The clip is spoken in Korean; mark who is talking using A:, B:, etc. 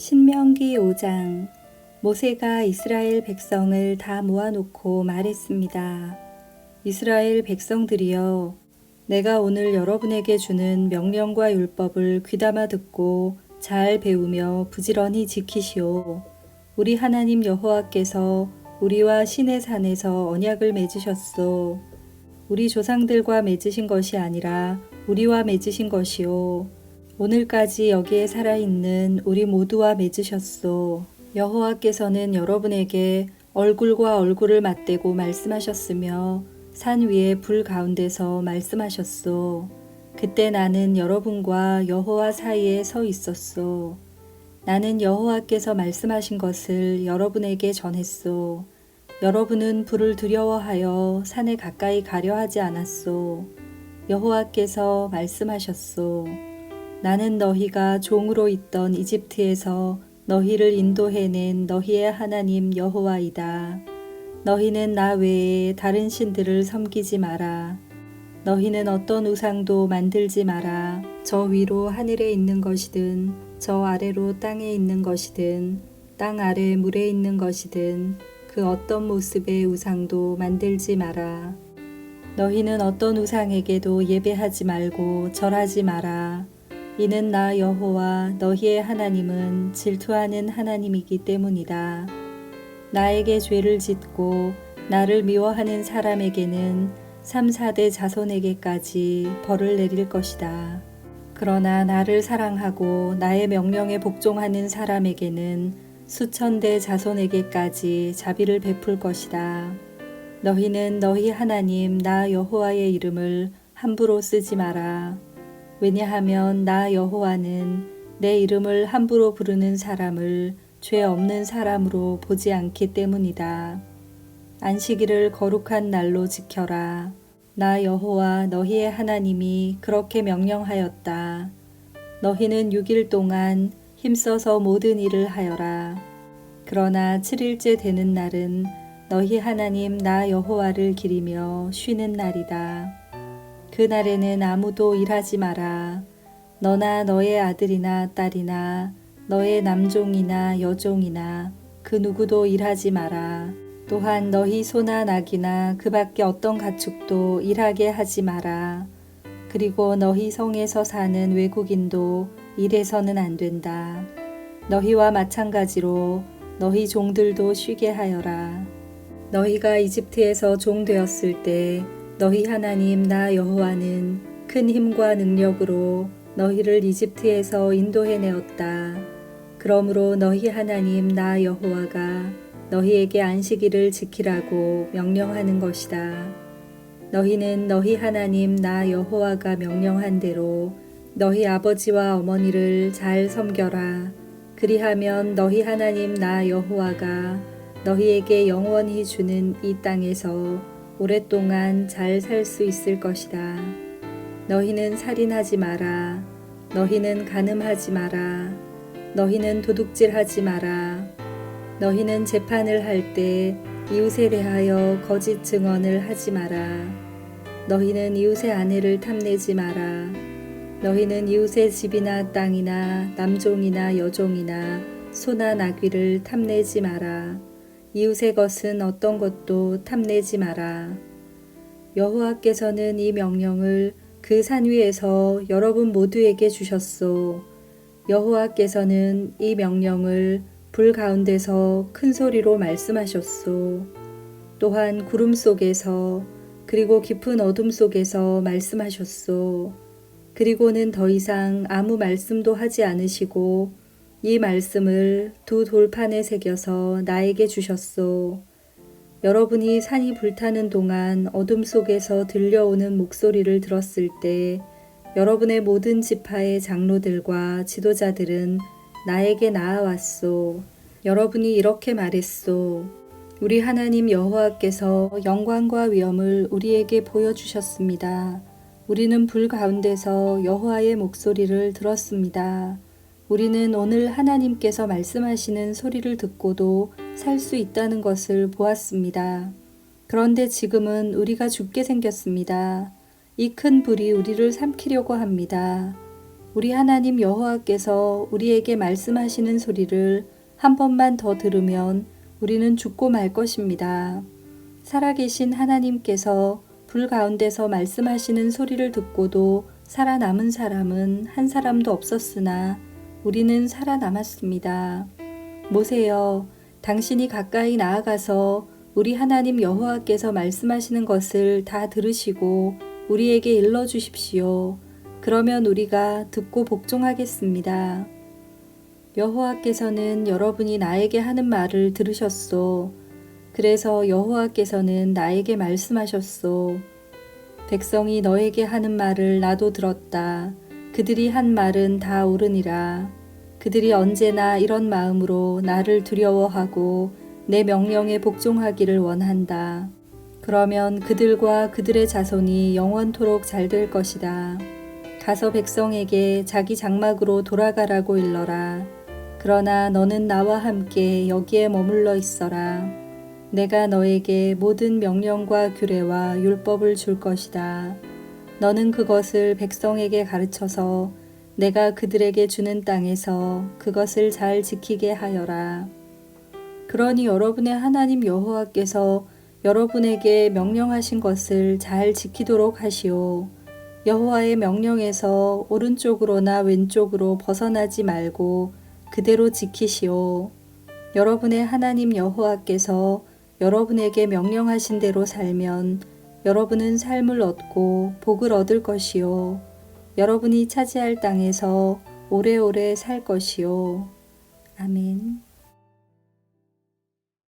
A: 신명기 5장 모세가 이스라엘 백성을 다 모아놓고 말했습니다. 이스라엘 백성들이여 내가 오늘 여러분에게 주는 명령과 율법을 귀담아 듣고 잘 배우며 부지런히 지키시오. 우리 하나님 여호와께서 우리와 신의 산에서 언약을 맺으셨소. 우리 조상들과 맺으신 것이 아니라 우리와 맺으신 것이요. 오늘까지 여기에 살아있는 우리 모두와 맺으셨소. 여호와께서는 여러분에게 얼굴과 얼굴을 맞대고 말씀하셨으며 산 위에 불 가운데서 말씀하셨소. 그때 나는 여러분과 여호와 사이에 서 있었소. 나는 여호와께서 말씀하신 것을 여러분에게 전했소. 여러분은 불을 두려워하여 산에 가까이 가려 하지 않았소. 여호와께서 말씀하셨소. 나는 너희가 종으로 있던 이집트에서 너희를 인도해낸 너희의 하나님 여호와이다. 너희는 나 외에 다른 신들을 섬기지 마라. 너희는 어떤 우상도 만들지 마라. 저 위로 하늘에 있는 것이든 저 아래로 땅에 있는 것이든 땅 아래 물에 있는 것이든 그 어떤 모습의 우상도 만들지 마라. 너희는 어떤 우상에게도 예배하지 말고 절하지 마라. 이는 나 여호와 너희의 하나님은 질투하는 하나님이기 때문이다. 나에게 죄를 짓고 나를 미워하는 사람에게는 3, 4대 자손에게까지 벌을 내릴 것이다. 그러나 나를 사랑하고 나의 명령에 복종하는 사람에게는 수천 대 자손에게까지 자비를 베풀 것이다. 너희는 너희 하나님 나 여호와의 이름을 함부로 쓰지 마라. 왜냐하면 나 여호와는 내 이름을 함부로 부르는 사람을 죄 없는 사람으로 보지 않기 때문이다. 안식일을 거룩한 날로 지켜라. 나 여호와 너희의 하나님이 그렇게 명령하였다. 너희는 6일 동안 힘써서 모든 일을 하여라. 그러나 7일째 되는 날은 너희 하나님 나 여호와를 기리며 쉬는 날이다. 그날에는 아무도 일하지 마라. 너나 너의 아들이나 딸이나 너의 남종이나 여종이나 그 누구도 일하지 마라. 또한 너희 소나 낙이나 그 밖에 어떤 가축도 일하게 하지 마라. 그리고 너희 성에서 사는 외국인도 일해서는 안 된다. 너희와 마찬가지로 너희 종들도 쉬게 하여라. 너희가 이집트에서 종 되었을 때 너희 하나님 나 여호와는 큰 힘과 능력으로 너희를 이집트에서 인도해내었다. 그러므로 너희 하나님 나 여호와가 너희에게 안식일을 지키라고 명령하는 것이다. 너희는 너희 하나님 나 여호와가 명령한 대로 너희 아버지와 어머니를 잘 섬겨라. 그리하면 너희 하나님 나 여호와가 너희에게 영원히 주는 이 땅에서 오랫동안 잘 살 수 있을 것이다. 너희는 살인하지 마라. 너희는 간음하지 마라. 너희는 도둑질하지 마라. 너희는 재판을 할 때 이웃에 대하여 거짓 증언을 하지 마라. 너희는 이웃의 아내를 탐내지 마라. 너희는 이웃의 집이나 땅이나 남종이나 여종이나 소나 나귀를 탐내지 마라. 이웃의 것은 어떤 것도 탐내지 마라. 여호와께서는 이 명령을 그 산 위에서 여러분 모두에게 주셨소. 여호와께서는 이 명령을 불 가운데서 큰 소리로 말씀하셨소. 또한 구름 속에서 그리고 깊은 어둠 속에서 말씀하셨소. 그리고는 더 이상 아무 말씀도 하지 않으시고 이 말씀을 두 돌판에 새겨서 나에게 주셨소. 여러분이 산이 불타는 동안 어둠 속에서 들려오는 목소리를 들었을 때 여러분의 모든 지파의 장로들과 지도자들은 나에게 나아왔소. 여러분이 이렇게 말했소. 우리 하나님 여호와께서 영광과 위엄을 우리에게 보여주셨습니다. 우리는 불 가운데서 여호와의 목소리를 들었습니다. 우리는 오늘 하나님께서 말씀하시는 소리를 듣고도 살 수 있다는 것을 보았습니다. 그런데 지금은 우리가 죽게 생겼습니다. 이 큰 불이 우리를 삼키려고 합니다. 우리 하나님 여호와께서 우리에게 말씀하시는 소리를 한 번만 더 들으면 우리는 죽고 말 것입니다. 살아계신 하나님께서 불 가운데서 말씀하시는 소리를 듣고도 살아남은 사람은 한 사람도 없었으나 우리는 살아남았습니다. 모세여, 당신이 가까이 나아가서 우리 하나님 여호와께서 말씀하시는 것을 다 들으시고 우리에게 일러 주십시오. 그러면 우리가 듣고 복종하겠습니다. 여호와께서는 여러분이 나에게 하는 말을 들으셨소. 그래서 여호와께서는 나에게 말씀하셨소. 백성이 너에게 하는 말을 나도 들었다. 그들이 한 말은 다 옳으니라. 그들이 언제나 이런 마음으로 나를 두려워하고 내 명령에 복종하기를 원한다. 그러면 그들과 그들의 자손이 영원토록 잘 될 것이다. 가서 백성에게 자기 장막으로 돌아가라고 일러라. 그러나 너는 나와 함께 여기에 머물러 있어라. 내가 너에게 모든 명령과 규례와 율법을 줄 것이다. 너는 그것을 백성에게 가르쳐서 내가 그들에게 주는 땅에서 그것을 잘 지키게 하여라. 그러니 여러분의 하나님 여호와께서 여러분에게 명령하신 것을 잘 지키도록 하시오. 여호와의 명령에서 오른쪽으로나 왼쪽으로 벗어나지 말고 그대로 지키시오. 여러분의 하나님 여호와께서 여러분에게 명령하신 대로 살면 여러분은 삶을 얻고 복을 얻을 것이요. 여러분이 차지할 땅에서 오래오래 살 것이요. 아멘.